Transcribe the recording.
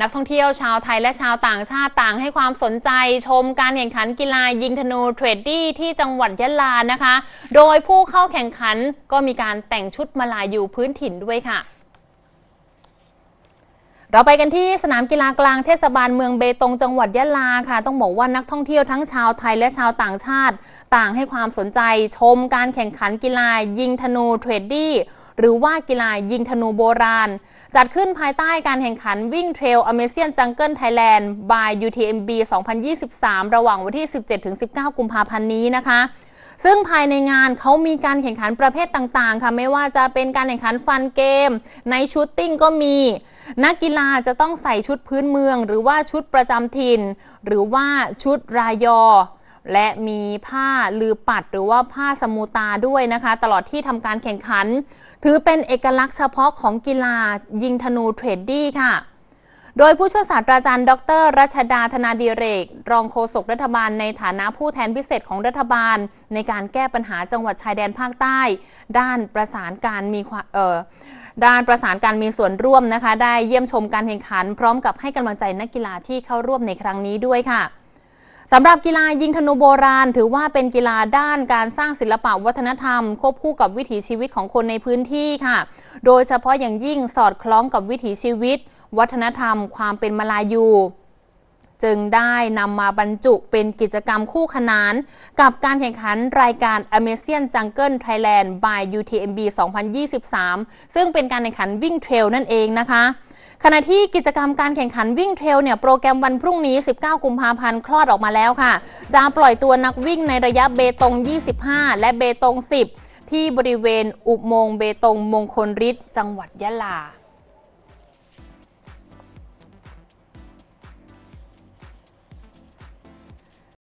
นักท่องเที่ยวชาวไทยและชาวต่างชาติต่างให้ความสนใจชมการแข่งขันกีฬายิงธนูเทรดดี้ที่จังหวัดยะลานะคะ โดยผู้เข้าแข่งขันก็มีการแต่งชุดมาลายูพื้นถิ่นด้วยค่ะเราไปกันที่สนามกีฬากลางเทศบาลเมืองเบตงจังหวัดยะลาค่ะ ต้องบอกว่านักท่องเที่ยวทั้งชาวไทยและชาวต่างชาติ ต่างให้ความสนใจชมการแข่งขันกีฬายิงธนูเทรดดี้ หรือว่ากีฬายิงธนูโบราณ จัดขึ้นภายใต้การแข่งขันวิ่งเทรลอเมเซียนจังเกิลไทยแลนด์ by UTMB 2023 ระหว่างวันที่ 17-19 กุมภาพันธ์นี้นะคะซึ่งภายในงานเขามีการแข่งขันประเภทต่างๆ ค่ะ ไม่ว่าจะเป็นการแข่งขันฟันเกม ในชูตติ้งก็มี นักกีฬาจะต้องใส่ชุดพื้นเมือง หรือว่าชุดประจำถิ่น หรือว่าชุดรายอ และมีผ้าลือปัดหรือว่าผ้าสมูตาด้วยนะคะ ตลอดที่ทำการแข่งขัน ถือเป็นเอกลักษณ์เฉพาะของกีฬายิงธนูเทรดดี้ค่ะโดยผู้ช่วยศาสตราจารย์ ดร รัชดาธนาดีเรก รองโฆษกรัฐบาลในฐานะผู้แทนพิเศษของรัฐบาล ในการแก้ปัญหาจังหวัดชายแดนภาคใต้ ด้านประสานการมีเอ่อด้านประสานการมีส่วนร่วมนะคะ ได้เยี่ยมชมการแข่งขัน พร้อมกับให้กำลังใจนักกีฬาที่เข้าร่วมในครั้งนี้ด้วยค่ะ สำหรับกีฬายิงธนูโบราณ ถือว่าเป็นกีฬาด้านการสร้างศิลปะวัฒนธรรม ควบคู่กับวิถีชีวิตของคนในพื้นที่ค่ะ โดยเฉพาะอย่างยิ่งสอดคล้องกับวิถีชีวิต วัฒนธรรม ความเป็นมาลายู จึงได้นำมาบรรจุเป็นกิจกรรมคู่ขนาน กับการแข่งขันรายการ Amazing Jungle Thailand by UTMB 2023 ซึ่งเป็นการแข่งขันวิ่งเทรลนั่นเองนะคะขณะที่กิจกรรมการแข่งขันวิ่งเทรลเนี่ยโปรแกรมวันพรุ่งนี้ 19 กุมภาพันธ์ คลอดออกมาแล้วค่ะ จะปล่อยตัวนักวิ่งในระยะเบตง 25 และเบตง 10 ที่บริเวณอุโมงค์เบตงมงคลฤทธิ์จังหวัดยะลา